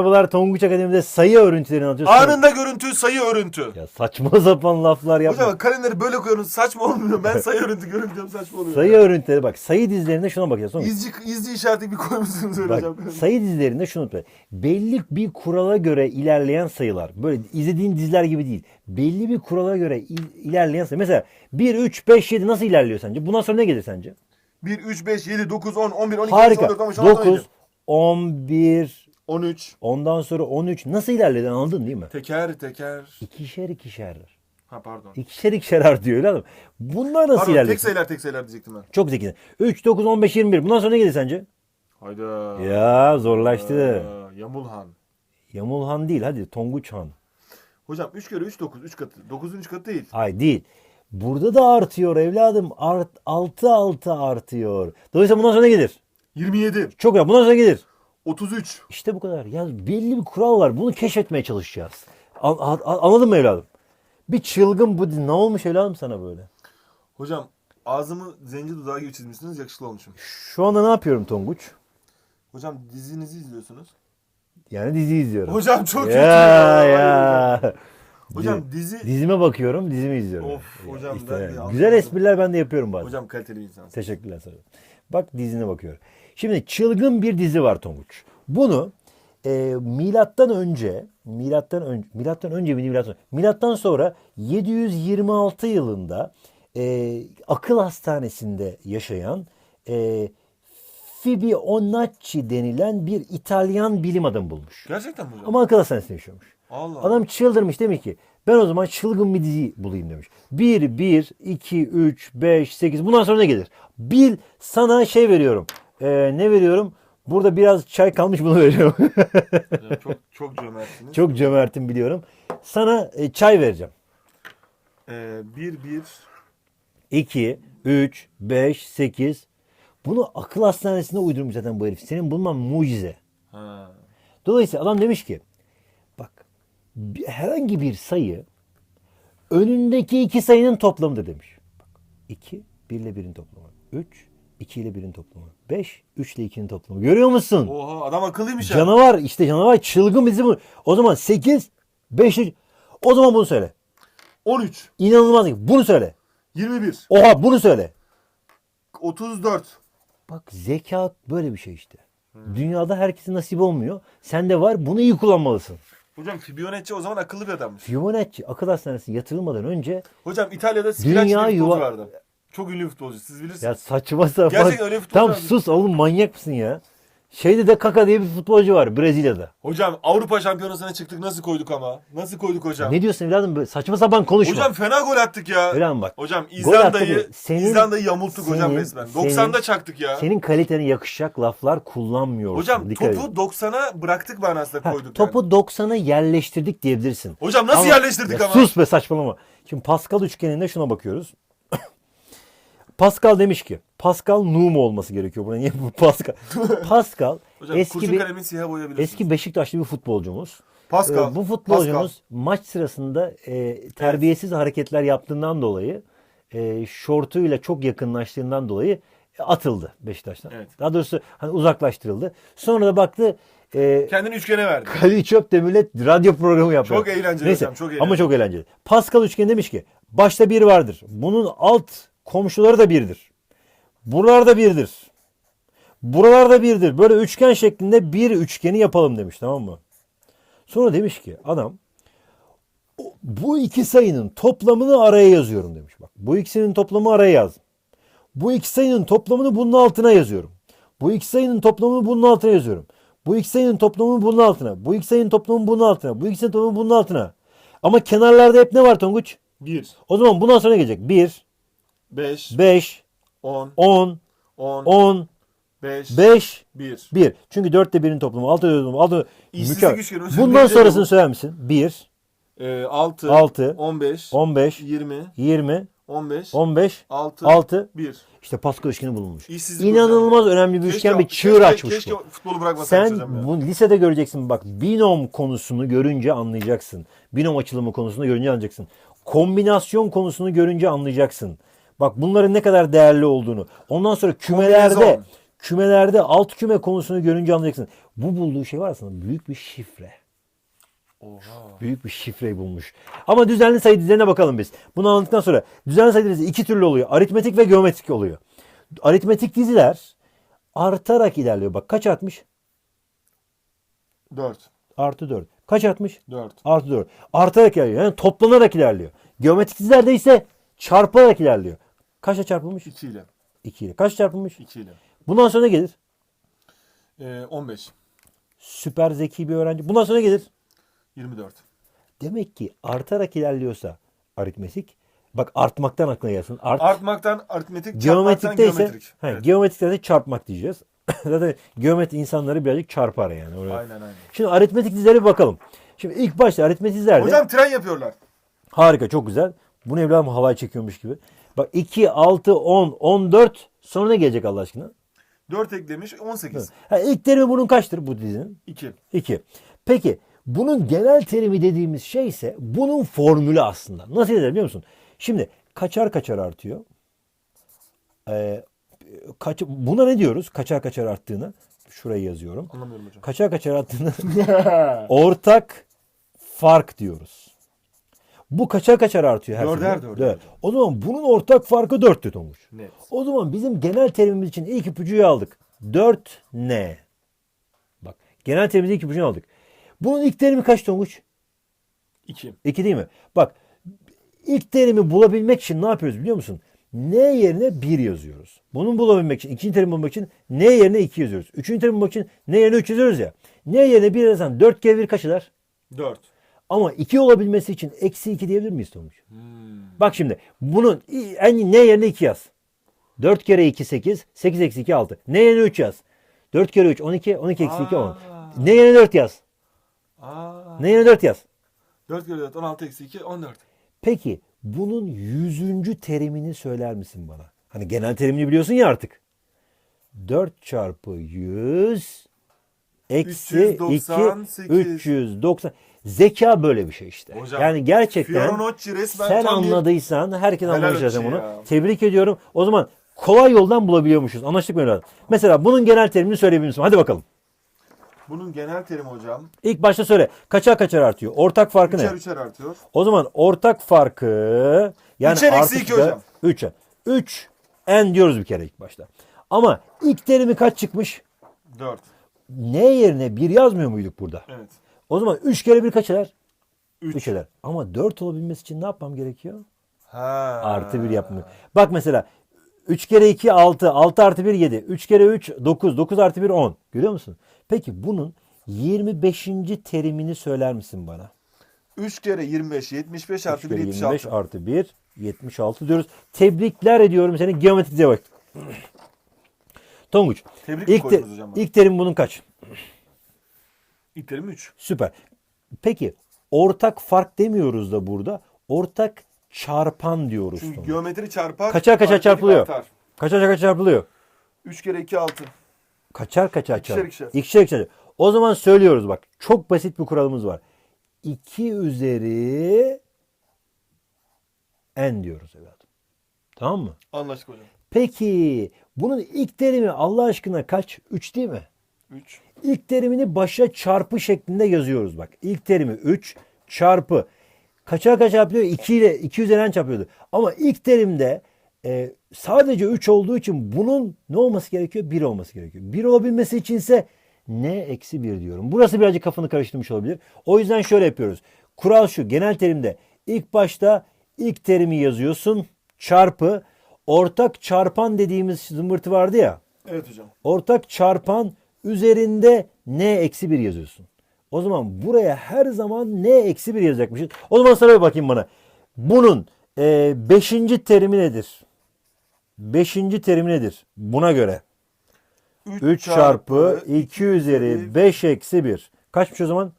Merhabalar Tonguç Akademi'de sayı örüntülerini anlatıyoruz. Anında görüntü, sayı örüntü. Ya saçma sapan laflar yapma. Hocam kalemleri böyle koyuyorsunuz saçma olmuyor. Ben sayı örüntü görüntü diyorum saçma oluyor. sayı örüntüleri bak sayı dizilerinde şuna bakacağız. Tonguç. İzci, izci işareti bir koymuşsunuz öyle Bak hocam. sayı dizilerinde şunu unutma. Belli bir kurala göre ilerleyen sayılar. Böyle izlediğin diziler gibi değil. Belli bir kurala göre il- ilerleyen sayı. Mesela 1, 3, 5, 7 nasıl ilerliyor sence? Bundan sonra ne gelir sence? 1, 3, 5, 7, 9, 10, 11, 12, Harika. 13, 14, 15, 16, 9, 11, 13. ondan sonra 13 nasıl ilerledi anladın değil mi? Teker teker. İkişer ikişer. Ha pardon. İkişer ikişer artıyor öyle? Bunlar nasıl Pardon ilerliyor? tek sayılar tek sayılar diyecektim ben. Çok zekisin. 3, 9, 15, 21. Bundan sonra ne gelir sence? Hayda. Ya zorlaştı. Aa, Yamulhan. Yamulhan değil hadi Tonguç Han. Hocam 3 kere 3 9 3 katı. 9'un 3 katı değil. Ay değil. Burada da artıyor evladım. Art, 6 6 artıyor. Dolayısıyla bundan sonra ne gelir? 27. Çok ya bundan sonra gelir. 33. İşte bu kadar. Ya belli bir kural var. Bunu keşfetmeye çalışacağız. An- an- anladın mı evladım? Bir çılgın bu. Ne olmuş evladım sana böyle? Hocam ağzımı zenci dudağı gibi çizmişsiniz yakışıklı olmuşum. Şu anda ne yapıyorum Tonguç? Hocam dizinizi izliyorsunuz. Yani dizi izliyorum. Hocam çok kötü ya. ya. ya. Hocam dizi Dizime bakıyorum, dizimi izliyorum. Of, hocam İşte ben güzel espriler ben de yapıyorum bazen. Hocam kaliteli bir insansın. Teşekkürler sana. Bak dizine bakıyorum. Şimdi çılgın bir dizi var Tonguç. Bunu e, milattan önce, milattan önce, milattan önce mi milattan milattan sonra 726 yılında e, akıl hastanesinde yaşayan e, Fibonacci denilen bir İtalyan bilim adamı bulmuş. Gerçekten mi? Ama akıl hastanesinde yaşıyormuş. Allah. Adam çıldırmış demiş ki ben o zaman çılgın bir dizi bulayım demiş. 1, 1, 2, 3, 5, 8 bundan sonra ne gelir? Bil sana şey veriyorum. Ee, ne veriyorum? Burada biraz çay kalmış bunu veriyorum. Çok çok cömertsiniz. Çok cömertim biliyorum. Sana e, çay vereceğim. Ee, bir bir 2, 3, 5, 8. Bunu akıl hastanesinde uydurmuş zaten bu herif. Senin bulman mucize. ha. Dolayısıyla adam demiş ki bak bir- herhangi bir sayı önündeki iki sayının toplamıdır demiş. Bak 2 1 ile 1'in toplamı. 3 2 ile 1'in toplamı. 5 3 ile 2'nin toplamı. Görüyor musun? Oha adam akıllıymış ya. Canavar işte canavar çılgın bizi bu. O zaman 8 5 ile- o zaman bunu söyle. 13 İnanılmaz. Bunu söyle. 21 Oha bunu söyle. 34 Bak zeka böyle bir şey işte. Dünyada herkesin nasip olmuyor. Sende var. Bunu iyi kullanmalısın. Hocam Fibonacci o zaman akıllı bir adammış. Fibonacci akıl hastanesine yatırılmadan önce Hocam İtalya'da Dünya Scratch bir yuva- vardı. Çok ünlü futbolcu siz bilirsiniz. Ya saçma sapan. Gerçekten öyle futbolcu Tam sus oğlum manyak mısın ya? Şeyde de Kaka diye bir futbolcu var Brezilya'da. Hocam Avrupa Şampiyonası'na çıktık nasıl koyduk ama? Nasıl koyduk hocam? Ne diyorsun evladım böyle saçma sapan konuşma. Hocam fena gol attık ya. Öyle mi bak? Hocam İzlanda'yı? Senin- İzlanda'yı yamulttuk hocam senin- resmen. senin- 90'da çaktık ya. Senin kalitene yakışacak laflar kullanmıyorsun. Hocam Dikkat topu et. 90'a bıraktık manasında Ha, koyduk. topu yani. 90'a yerleştirdik diyebilirsin. Hocam nasıl Ama- yerleştirdik Ya ama? Sus be saçmalama. Şimdi Pascal üçgeninde şuna bakıyoruz. Pascal demiş ki Pascal Num olması gerekiyor. Buna niye bu Pascal? Pascal Hocam eski bir kalemini siyah boyayabilirsiniz. eski Beşiktaşlı bir futbolcumuz. Pascal. Ee, bu futbolcumuz Pascal. maç sırasında e, terbiyesiz hareketler yaptığından dolayı e, şortuyla çok yakınlaştığından dolayı e, atıldı Beşiktaş'tan. Evet. Daha doğrusu hani uzaklaştırıldı. Sonra da baktı e, Kendini üçgene verdi. Kadir Çöp millet radyo programı yapıyor. Çok eğlenceli hocam, çok eğlenceli. Ama çok eğlenceli. Pascal üçgen demiş ki başta bir vardır. Bunun alt komşuları da birdir. Buralarda birdir. Buralarda birdir. Böyle üçgen şeklinde bir üçgeni yapalım demiş tamam mı? Sonra demiş ki adam "O- bu iki sayının toplamını araya yazıyorum demiş. Bak bu ikisinin toplamı araya yazdım. Bu iki sayının toplamını bunun altına yazıyorum. Bu iki sayının toplamını bunun altına yazıyorum. Bu iki sayının toplamını bunun altına. Bu iki sayının toplamını bunun altına. Bu ikisinin toplamını bunun altına. Ama kenarlarda hep ne var Tonguç? 1, O zaman bundan sonra gelecek? 1, 5, 5, 10, 10, 10, 10, 5, 5, 1. 1. Çünkü 4'te 1'in toplamı, 6'da 1'in toplamı, 6 İşsizlik üçgeni Bundan sonrasını söyler misin? 1, 6, 6, 15, 15, 20, 20, 15, 15, 6, 6. 1. İşte Pascal üçgeni bulunmuş. İşsizlik İnanılmaz hocam. önemli bir Keşke- üçgen bir çığır keşke- açmış keşke bu. futbolu bırakmasaymış Sen hocam ya. bu lisede göreceksin bak binom konusunu görünce anlayacaksın. Binom açılımı konusunu görünce anlayacaksın. Kombinasyon konusunu görünce anlayacaksın. Bak bunların ne kadar değerli olduğunu. Ondan sonra kümelerde kümelerde alt küme konusunu görünce anlayacaksın. Bu bulduğu şey var aslında büyük bir şifre. Oha. Büyük bir şifreyi bulmuş. Ama düzenli sayı dizilerine bakalım biz. Bunu anladıktan sonra düzenli sayı dizisi iki türlü oluyor. Aritmetik ve geometrik oluyor. Aritmetik diziler artarak ilerliyor. Bak kaç artmış? 4. Artı 4. Kaç artmış? 4. Artı 4. Artarak ilerliyor. Yani toplanarak ilerliyor. Geometrik dizilerde ise çarparak ilerliyor. Kaçla çarpılmış? 2 ile. 2 ile. Kaç çarpılmış? 2 ile. Bundan sonra ne gelir? Ee, 15. Süper zeki bir öğrenci. Bundan sonra ne gelir? 24. Demek ki artarak ilerliyorsa aritmetik. Bak artmaktan aklına gelsin. Art, Artmaktan aritmetik, geometrikte ise geometrik. he, Evet. geometrikte de çarpmak diyeceğiz. Zaten geometri insanları birazcık çarpar yani. Oraya. Aynen aynen. Şimdi aritmetik dizilere bir bakalım. Şimdi ilk başta aritmetik dizilerde Hocam tren yapıyorlar. harika çok güzel. Bunu evladım halay çekiyormuş gibi. Bak 2, 6, 10, 14 sonra ne gelecek Allah aşkına? 4 eklemiş 18. Ha, ilk terimi bunun kaçtır bu dizinin? 2. 2. Peki bunun genel terimi dediğimiz şey ise bunun formülü aslında. Nasıl eder biliyor musun? Şimdi kaçar kaçar artıyor. Ee, kaç, buna ne diyoruz? Kaçar kaçar arttığını. Şurayı yazıyorum. Anlamıyorum hocam. Kaçar kaçar arttığını ortak fark diyoruz. Bu kaçar kaçar artıyor her Dörder sene. dörder. Dört. O zaman bunun ortak farkı 4'tü Tonguç. Net. O zaman bizim genel terimimiz için ilk ipucuyu aldık. 4 ne? Bak genel terimimizde ilk ipucunu aldık. Bunun ilk terimi kaç Tonguç? 2. 2 değil mi? Bak ilk terimi bulabilmek için ne yapıyoruz biliyor musun? N yerine 1 yazıyoruz. Bunun bulabilmek için, ikinci terimi bulmak için N yerine 2 yazıyoruz. Üçüncü terimi bulmak için N yerine 3 yazıyoruz ya. N yerine 1 yazarsan 4 kere 1 kaç eder? 4. Ama 2 olabilmesi için eksi 2 diyebilir miyiz Tonguç? Hmm. Bak şimdi bunun en ne yerine 2 yaz. 4 kere 2 8. 8 eksi 2 6. Ne yerine 3 yaz. 4 kere 3 12. 12 eksi 2 10. Aa. Ne yerine 4 yaz. Aa. Ne yerine 4 yaz. 4 kere 4 16 eksi 2 14. Peki bunun yüzüncü terimini söyler misin bana? Hani genel terimini biliyorsun ya artık. 4 çarpı 100 eksi 2 398. 390. Zeka böyle bir şey işte. Hocam, yani gerçekten sen bir- anladıysan herkes olsun bunu. ya. Tebrik ediyorum. O zaman kolay yoldan bulabiliyormuşuz. Anlaştık mı evladım? Mesela bunun genel terimini söyleyebilir misin? Hadi bakalım. Bunun genel terimi hocam. İlk başta söyle. Kaçar kaçar artıyor. Ortak farkı ne? 3'er 3'er artıyor. O zaman ortak farkı yani Üçer eksi iki hocam. 3'e. 3 n diyoruz bir kere ilk başta. Ama ilk terimi kaç çıkmış? 4. N yerine 1 yazmıyor muyduk burada? Evet. O zaman 3 kere 1 kaç eder? 3. 3 eder. Ama 4 olabilmesi için ne yapmam gerekiyor? Ha. Artı 1 yapmıyor. Bak mesela 3 kere 2 6, 6 artı 1 7, 3 kere 3 9, 9 artı 1 10. Görüyor musun? Peki bunun 25. terimini söyler misin bana? 3 kere 25 75 3 artı 1 kere 76. 25 artı 1 76 diyoruz. Tebrikler ediyorum seni geometriye bak. Tonguç. Tebrik İlk, te- hocam ilk terim bunun kaç? İlk terim 3. Süper. Peki ortak fark demiyoruz da burada. Ortak çarpan diyoruz. Çünkü Tonguç. geometri çarpar. Kaçar kaçar çarpılıyor. artar. Kaçar kaçar çarpılıyor. 3 kere 2 6. Kaçar kaçar İkişer çarp. ikişer. İkişer ikişer. O zaman söylüyoruz bak. Çok basit bir kuralımız var. 2 üzeri n diyoruz evladım. Tamam mı? Anlaştık hocam. Peki bunun ilk terimi Allah aşkına kaç? 3 değil mi? 3. İlk terimini başa çarpı şeklinde yazıyoruz bak. İlk terimi 3 çarpı kaça kaç çarpılıyor? 2 ile 2 üzerinden çarpıyordu. Ama ilk terimde e, sadece 3 olduğu için bunun ne olması gerekiyor? 1 olması gerekiyor. 1 olabilmesi içinse n eksi 1 diyorum. Burası birazcık kafanı karıştırmış olabilir. O yüzden şöyle yapıyoruz. Kural şu genel terimde ilk başta ilk terimi yazıyorsun çarpı ortak çarpan dediğimiz zımbırtı vardı ya Evet hocam. ortak çarpan üzerinde n eksi 1 yazıyorsun. O zaman buraya her zaman n eksi 1 yazacakmışız. O zaman sana bir bakayım bana. Bunun 5. terimi nedir? 5. terimi nedir? Buna göre. 3 çarpı 2 üzeri 5 eksi 1. Kaçmış o zaman?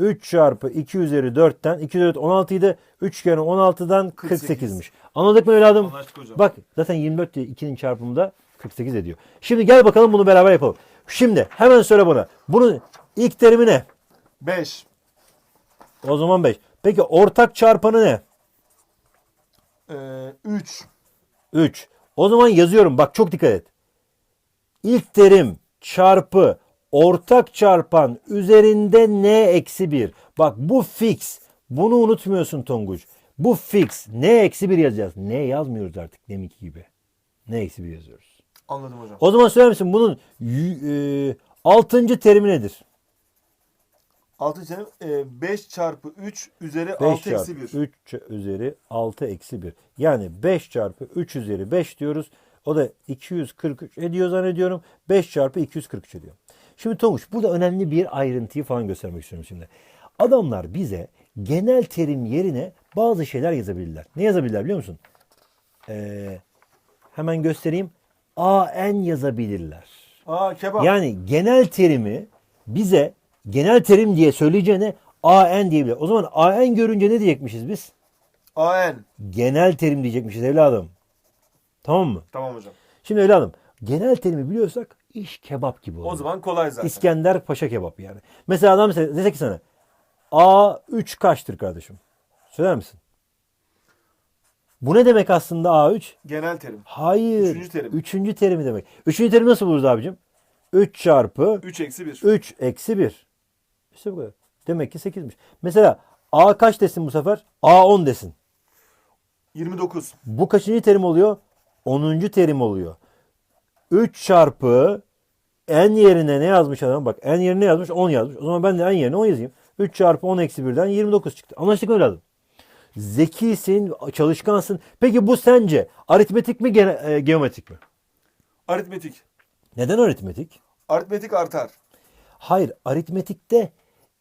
3 çarpı 2 üzeri 4'ten 2 üzeri 4 16 idi. 3 kere 16'dan 48. 48'miş. Anladık mı evladım? Bak zaten 24 diye 2'nin çarpımı da 48 ediyor. Şimdi gel bakalım bunu beraber yapalım. Şimdi hemen söyle bana. Bunun ilk terimi ne? 5. O zaman 5. Peki ortak çarpanı ne? Ee, 3. 3. O zaman yazıyorum. Bak çok dikkat et. ilk terim çarpı ortak çarpan üzerinde n eksi 1. Bak bu fix. Bunu unutmuyorsun Tonguç. Bu fix. n eksi 1 yazacağız. n yazmıyoruz artık deminki gibi. n eksi 1 yazıyoruz. Anladım hocam. O zaman söyler misin bunun e, altıncı terimi nedir? 6 terim 5 çarpı 3 üzeri 5 6 çarpı eksi 1. 3 üzeri 6 eksi 1. Yani 5 çarpı 3 üzeri 5 diyoruz. O da 243 ediyor zannediyorum. 5 çarpı 243 ediyor. Şimdi Tonguç burada önemli bir ayrıntıyı falan göstermek istiyorum şimdi. Adamlar bize genel terim yerine bazı şeyler yazabilirler. Ne yazabilirler biliyor musun? Ee, hemen göstereyim. AN yazabilirler. Aa kebap. Yani genel terimi bize genel terim diye söyleyeceğine AN diyebilir. O zaman AN görünce ne diyecekmişiz biz? AN. Genel terim diyecekmişiz evladım. Tamam mı? Tamam hocam. Şimdi evladım genel terimi biliyorsak iş kebap gibi olur. O zaman kolay zaten. İskender Paşa kebap yani. Mesela adam dese ki sana A3 kaçtır kardeşim? Söyler misin? Bu ne demek aslında A3? Genel terim. Hayır. Üçüncü terim. Üçüncü terimi demek. Üçüncü terimi nasıl buluruz abicim? 3 çarpı 3 eksi 1. 3 eksi 1. İşte bu kadar. Demek ki 8'miş. Mesela A kaç desin bu sefer? A 10 desin. 29. Bu kaçıncı terim oluyor? 10. terim oluyor. 3 çarpı n yerine ne yazmış adam? Bak n yerine ne yazmış? 10 yazmış. O zaman ben de n yerine 10 yazayım. 3 çarpı 10 eksi 1'den 29 çıktı. Anlaştık mı evladım? Zekisin, çalışkansın. Peki bu sence aritmetik mi, gene- e, geometrik mi? Aritmetik. Neden aritmetik? Aritmetik artar. Hayır, aritmetikte,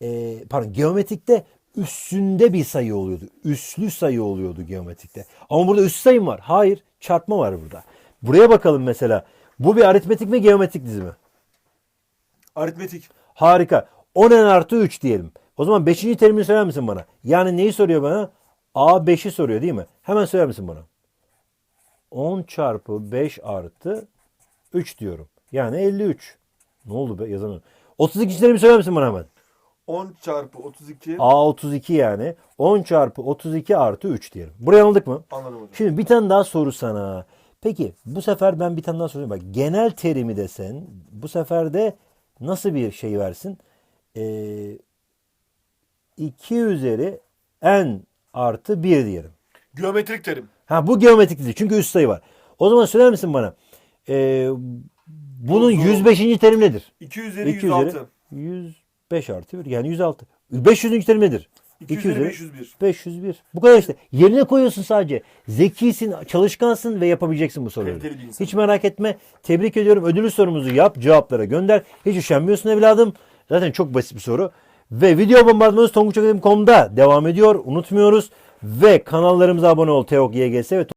e, pardon, geometrikte üstünde bir sayı oluyordu. Üslü sayı oluyordu geometrikte. Ama burada üst sayı mı var? Hayır, çarpma var burada. Buraya bakalım mesela. Bu bir aritmetik mi, geometrik dizimi? Aritmetik. Harika. 10 n artı 3 diyelim. O zaman 5. terimini söyler misin bana? Yani neyi soruyor bana? A5'i soruyor değil mi? Hemen söyler misin bana? 10 çarpı 5 artı 3 diyorum. Yani 53. Ne oldu be yazamıyorum. 32. terimi söyler misin bana hemen? 10 çarpı 32. A32 yani. 10 çarpı 32 artı 3 diyelim. Buraya anladık mı? Anladım hocam. Şimdi bir tane daha soru sana. Peki bu sefer ben bir tane daha sorayım. Bak genel terimi desen bu sefer de nasıl bir şey versin? Ee, 2 üzeri n artı 1 diyelim. Geometrik terim. Ha bu geometrik dizi çünkü üst sayı var. O zaman söyler misin bana? Ee, bunun Zor. 105. terim nedir? 2 üzeri 2 106. üzeri 105 artı 1 yani 106. 500. terim nedir? 2 üzeri 501. 501. Bu kadar işte. Yerine koyuyorsun sadece. Zekisin, çalışkansın ve yapabileceksin bu soruları. Hiç merak etme. Tebrik ediyorum. Ödülü sorumuzu yap, cevaplara gönder. Hiç üşenmiyorsun evladım. Zaten çok basit bir soru. Ve video bombardımanımız tonguçakademi.com'da devam ediyor. Unutmuyoruz. Ve kanallarımıza abone ol. Teok YGS ve